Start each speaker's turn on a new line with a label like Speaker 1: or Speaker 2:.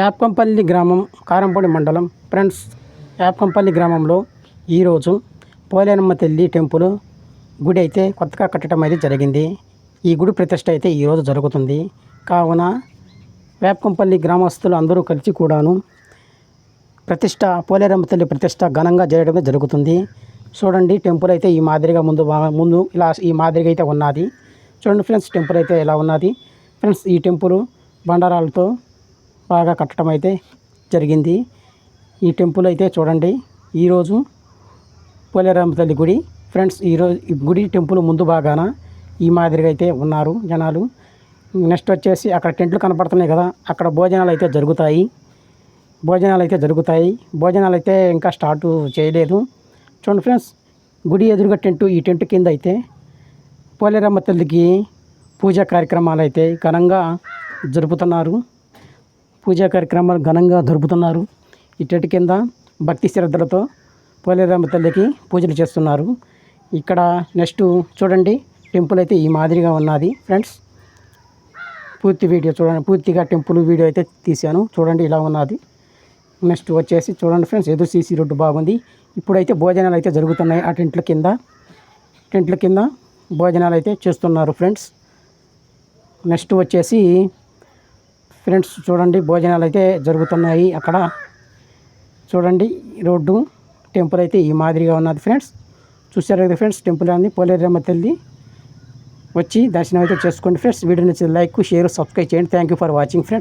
Speaker 1: యాప్కంపల్లి గ్రామం కారంపొడి మండలం. ఫ్రెండ్స్ యాప్కంపల్లి గ్రామంలో ఈరోజు పోలేనమ్మ తల్లి టెంపుల్ గుడి అయితే కొత్తగా కట్టడం అయితే జరిగింది. ఈ గుడి ప్రతిష్ట అయితే ఈరోజు జరుగుతుంది. కావున వేపకంపల్లి గ్రామస్తులు అందరూ కలిసి కూడాను ప్రతిష్ట పోలేరమ్మ తల్లి ప్రతిష్ట ఘనంగా చేయడమే జరుగుతుంది. చూడండి టెంపుల్ అయితే ఈ మాదిరిగా ముందు ముందు ఇలా ఈ మాదిరిగా అయితే ఉన్నది. చూడండి ఫ్రెండ్స్ టెంపుల్ అయితే ఇలా ఉన్నది. ఫ్రెండ్స్ ఈ టెంపుల్ బండారాలతో బాగా కట్టడం అయితే జరిగింది. ఈ టెంపుల్ అయితే చూడండి. ఈరోజు పోలేరమ్మ తల్లి గుడి. ఫ్రెండ్స్ ఈరోజు ఈ గుడి టెంపుల్ ముందు బాగాన ఈ మాదిరిగా అయితే ఉన్నారు జనాలు. నెక్స్ట్ వచ్చేసి అక్కడ టెంట్లు కనపడుతున్నాయి కదా అక్కడ భోజనాలు అయితే జరుగుతాయి. భోజనాలు అయితే జరుగుతాయి. భోజనాలు అయితే ఇంకా స్టార్ట్ చేయలేదు. చూడండి ఫ్రెండ్స్ గుడి ఎదురుగా టెంటు ఈ టెంట్ కింద అయితే పోలేరమ్మ తల్లికి పూజా కార్యక్రమాలు అయితే ఘనంగా జరుపుతున్నారు. పూజా కార్యక్రమాలు ఘనంగా జరుపుతున్నారు. ఇటటి కింద భక్తి శ్రద్ధలతో పోలేరమ్మ తల్లికి పూజలు చేస్తున్నారు. ఇక్కడ నెక్స్ట్ చూడండి టెంపుల్ అయితే ఈ మాదిరిగా ఉన్నది. ఫ్రెండ్స్ పూర్తి వీడియో చూడండి పూర్తిగా టెంపుల్ వీడియో అయితే తీశాను. చూడండి ఇలా ఉన్నది. నెక్స్ట్ వచ్చేసి చూడండి ఫ్రెండ్స్ ఎదురు సీసీ రోడ్డు బాగుంది. ఇప్పుడైతే భోజనాలు అయితే జరుగుతున్నాయి ఆ టెంట్ల కింద. టెంట్ల కింద భోజనాలు అయితే చేస్తున్నారు ఫ్రెండ్స్. నెక్స్ట్ వచ్చేసి ఫ్రెండ్స్ చూడండి భోజనాలు అయితే జరుగుతున్నాయి అక్కడ. చూడండి రోడ్డు టెంపుల్ అయితే ఈ మాదిరిగా ఉన్నది ఫ్రెండ్స్. చూసారు కదా ఫ్రెండ్స్ టెంపుల్ అంది పోలేరమ్మ తల్లి. వచ్చి దర్శనం అయితే చేసుకోండి ఫ్రెండ్స్. వీడియో నచ్చింది లైక్ షేర్ సబ్స్క్రైబ్ చేయండి. Thank you for watching friends